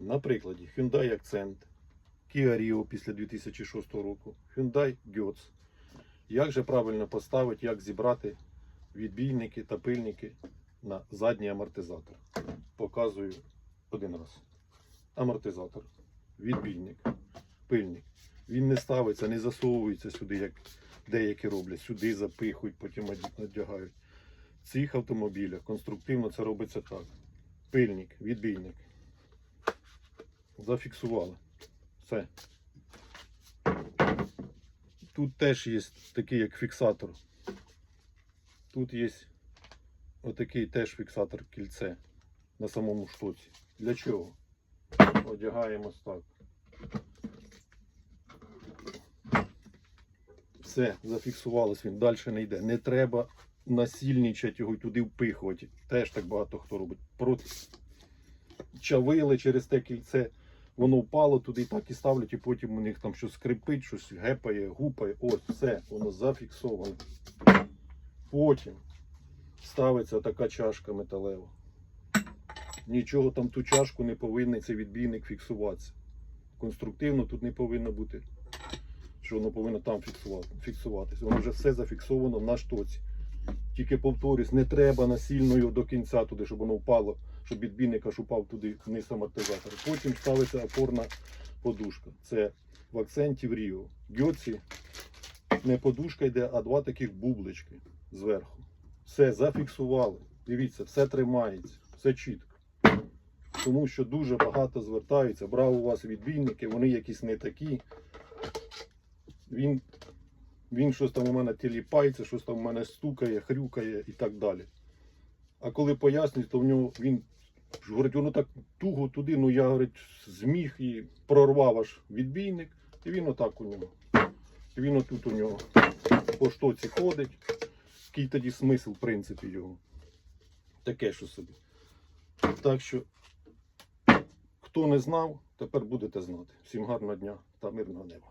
На прикладі Hyundai Accent, Kia Rio після 2006 року, Hyundai Getz. Як же правильно поставити, як зібрати відбійники та пильники на задній амортизатор. Показую один раз. Амортизатор, відбійник, пильник. Він не ставиться, не засовується сюди, як деякі роблять. Сюди запихують, потім надягають. В цих автомобілях конструктивно це робиться так. Пильник, відбійник. Зафіксували. Все. Тут теж є такий як фіксатор. Тут є отакий теж фіксатор кільце на самому штоці. Для чого? Одягаємо так. Все, зафіксувалось він, далі не йде. Не треба насильничати його туди впихувати. Теж так багато хто робить. Проти чавили через те кільце, воно впало туди, так і ставлять, і потім у них там щось скрипить, щось гепає, гупає. Ось, все, воно зафіксовано. Потім ставиться така чашка металева. Нічого там ту чашку не повинен цей відбійник фіксуватися. Конструктивно тут не повинно бути, що воно повинно там фіксувати, фіксуватися. Воно вже все зафіксовано на штоці. Тільки повторюсь, не треба насильно його до кінця туди, щоб воно впало, щоб відбійник аж упав туди вниз амортизатор. Потім ставиться опорна подушка. Це в акценті в Ріо. Гьоці не подушка йде, а два таких бублички зверху. Все зафіксували. Дивіться, все тримається, все чітко. Тому що дуже багато звертаються, брав у вас відбійники, вони якісь не такі. Він, він щось там у мене тіліпається, щось там у мене стукає, хрюкає і так далі. А коли пояснюють, то в нього він говорить, воно так туго туди, ну я говорить, зміг і прорвав аж відбійник, і він отак у нього. І він отут у нього по штоці ходить. Який тоді смисл, в принципі, його. Таке що собі. Так що, хто не знав, тепер будете знати. Всім гарного дня та мирного неба.